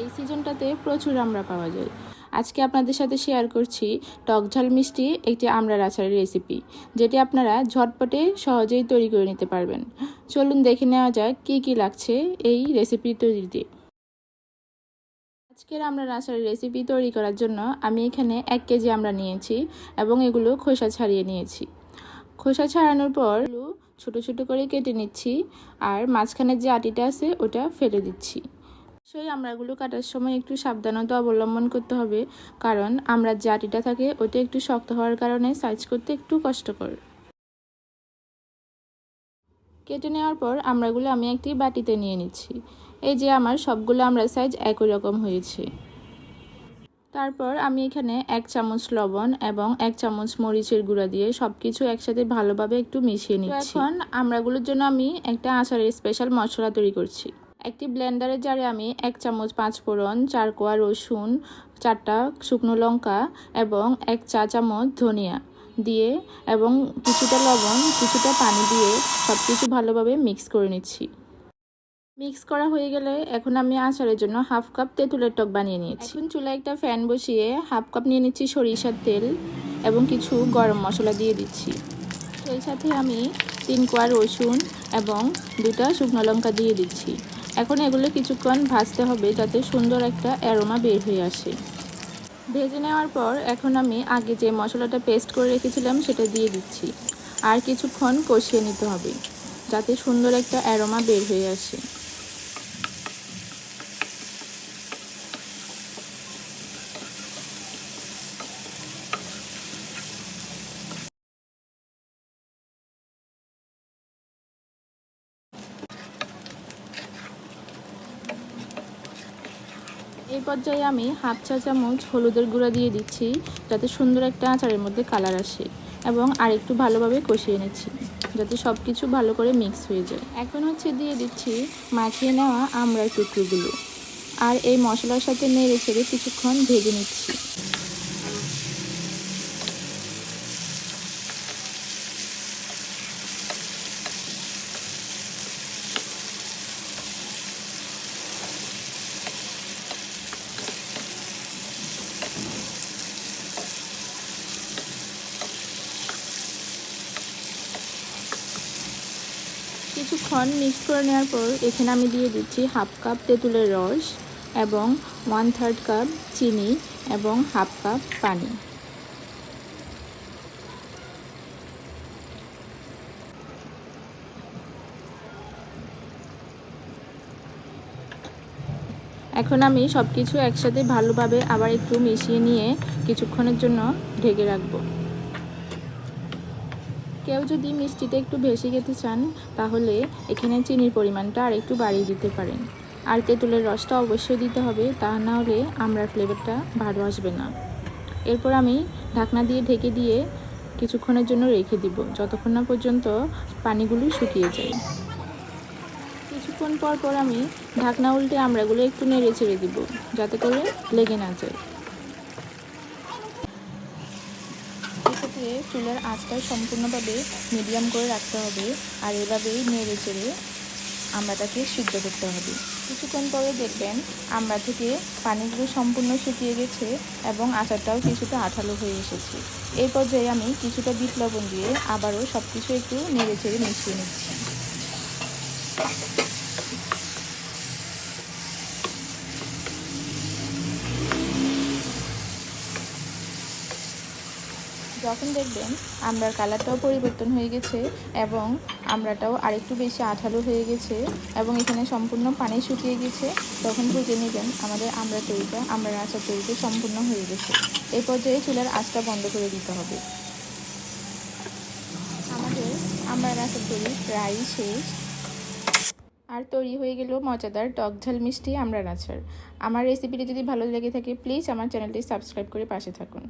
এই সিজনটাতে প্রচুর আমরা পাওয়া যায়। আজকে আপনাদের সাথে শেয়ার করছি টক ঝাল মিষ্টি একটি আমড়ার আচারের রেসিপি যেটি আপনারা ঝটপটে সহজেই তৈরি করে নিতে পারবেন। চলুন দেখে নেওয়া যাক কী কী লাগছে এই রেসিপি তৈরিতে। আজকের আমড়ার আচারের রেসিপি তৈরি করার জন্য আমি এখানে এক কেজি আমরা নিয়েছি এবং এগুলো খোসা ছাড়িয়ে নিয়েছি। খোসা ছাড়ানোর পর ছোটো ছোটো করে কেটে নিচ্ছি আর মাঝখানের যে আটিটা আছে ওটা ফেলে দিচ্ছি। সেই আমড়াগুলো কাটার সময় একটু সাবধানতা অবলম্বন করতে হবে। কারণ আমড়ার যে আটিটা থাকে ওটা একটু শক্ত হওয়ার কারণে সাইজ করতে একটু কষ্টকর। কেটে নেওয়ার পর আমড়াগুলো আমি একটি বাটিতে নিয়ে নিচ্ছি। এই যে আমার সবগুলো আমড়ার সাইজ একই রকম হয়েছে। তারপর আমি এখানে এক চামচ লবণ এবং এক চামচ মরিচের গুঁড়া দিয়ে সব কিছু একসাথে ভালোভাবে একটু মিশিয়ে নিচ্ছি। এখন আমড়াগুলোর জন্য আমি একটা আচারের স্পেশাল মশলা তৈরি করছি। একটি ব্লেন্ডারের জারে আমি এক চামচ পাঁচ ফোড়ন, চার কোয়া রসুন, চারটা শুকনো লঙ্কা এবং এক চা চামচ ধনিয়া দিয়ে এবং কিছুটা লবণ, কিছুটা পানি দিয়ে সব কিছু ভালোভাবে মিক্স করে নিচ্ছি। মিক্স করা হয়ে গেলে এখন আমি আচারের জন্য হাফ কাপ তেঁতুলের টক বানিয়ে নিয়েছি। এখন চুলায় একটা ফ্যান বসিয়ে হাফ কাপ নিয়ে নিচ্ছি সরিষার তেল এবং কিছু গরম মশলা দিয়ে দিচ্ছি। সেই সাথে আমি তিন কোয়া রসুন এবং দুটা শুকনো লঙ্কা দিয়ে দিচ্ছি। এখন এগুলো কিছুক্ষণ ভাজতে হবে যাতে সুন্দর একটা অ্যারোমা বের হয়ে আসে। ভেজে নেওয়ার পর এখন আমি আগে যে মশলাটা পেস্ট করে রেখেছিলাম সেটা দিয়ে দিচ্ছি। আর কিছুক্ষণ কষিয়ে নিতে হবে, যাতে সুন্দর একটা অ্যারোমা বের হয়ে আসে। এই পর্যায়ে আমি হাফ চা চামচ হলুদের গুঁড়া দিয়ে দিচ্ছি, যাতে সুন্দর একটা আচারের মধ্যে কালার আসে এবং আর একটু ভালোভাবে কষিয়ে নিচ্ছি, যাতে সব কিছু ভালো করে মিক্স হয়ে যায়। এখন হচ্ছে দিয়ে দিচ্ছি মাখিয়ে নেওয়া আমড়ার টুকরোগুলো। আর এই মশলার সাথে নেড়ে ছেড়ে কিছুক্ষণ ভেজে নিচ্ছি। কিছুক্ষণ মিক্স করে নেওয়ার পর এখানে আমি দিয়ে দিচ্ছি হাফ কাপ তেঁতুলের রস এবং ওয়ান থার্ড কাপ চিনি এবং হাফ কাপ পানি। এখন আমি সব কিছু একসাথে ভালোভাবে আবার একটু মিশিয়ে নিয়ে কিছুক্ষণের জন্য ঢেকে রাখব। কেউ যদি মিষ্টিটা একটু বেশি খেতে চান, তাহলে এখানে চিনির পরিমাণটা আর একটু বাড়িয়ে দিতে পারেন। আর তেঁতুলের রসটা অবশ্যই দিতে হবে, তা না হলে আমড়ার ফ্লেভারটা ভালো আসবে না। এরপর আমি ঢাকনা দিয়ে ঢেকে দিয়ে কিছুক্ষণের জন্য রেখে দিব, যতক্ষণ না পর্যন্ত পানিগুলো শুকিয়ে যায়। কিছুক্ষণ পর পর আমি ঢাকনা উল্টে আমড়াগুলো একটু নেড়ে ছেড়ে দিব, যাতে করে লেগে না যায়। এক্ষেত্রে চুলার আঁচটা সম্পূর্ণভাবে মিডিয়াম করে রাখতে হবে আর এভাবেই নেড়ে চেড়ে আমড়াটাকে সিদ্ধ করতে হবে। কিছুক্ষণ পরে দেখবেন আমড়া থেকে পানিগুলো সম্পূর্ণ শুকিয়ে গেছে এবং আচারটাও কিছুটা আঠালো হয়ে এসেছে। এই পর্যায়ে আমি কিছুটা বিট লবণ দিয়ে আবারও সব কিছু একটু নেড়ে চেড়ে মিশিয়ে নিচ্ছি। যখন দেখবেন আমড়ার কালারটাও পরিবর্তন হয়ে গেছে এবং আমড়াটাও আরেকটু বেশি আঠালো হয়ে গেছে এবং এখানে সম্পূর্ণ পানি শুকিয়ে গেছে, তখন বুঝে নেবেন আমাদের আমড়া তৈরিটা আমড়ার আচার তৈরিটা সম্পূর্ণ হয়ে গেছে। এই পর্যায়ে চুলার আঁচটা বন্ধ করে দিতে হবে। আমাদের আমড়ার আচার তৈরি প্রায় শেষ। আর তৈরি হয়ে গেল মজাদার টক ঝাল মিষ্টি আমড়ার আচার। আমার রেসিপিটি যদি ভালো লেগে থাকে, প্লিজ আমার চ্যানেলটি সাবস্ক্রাইব করে পাশে থাকুন।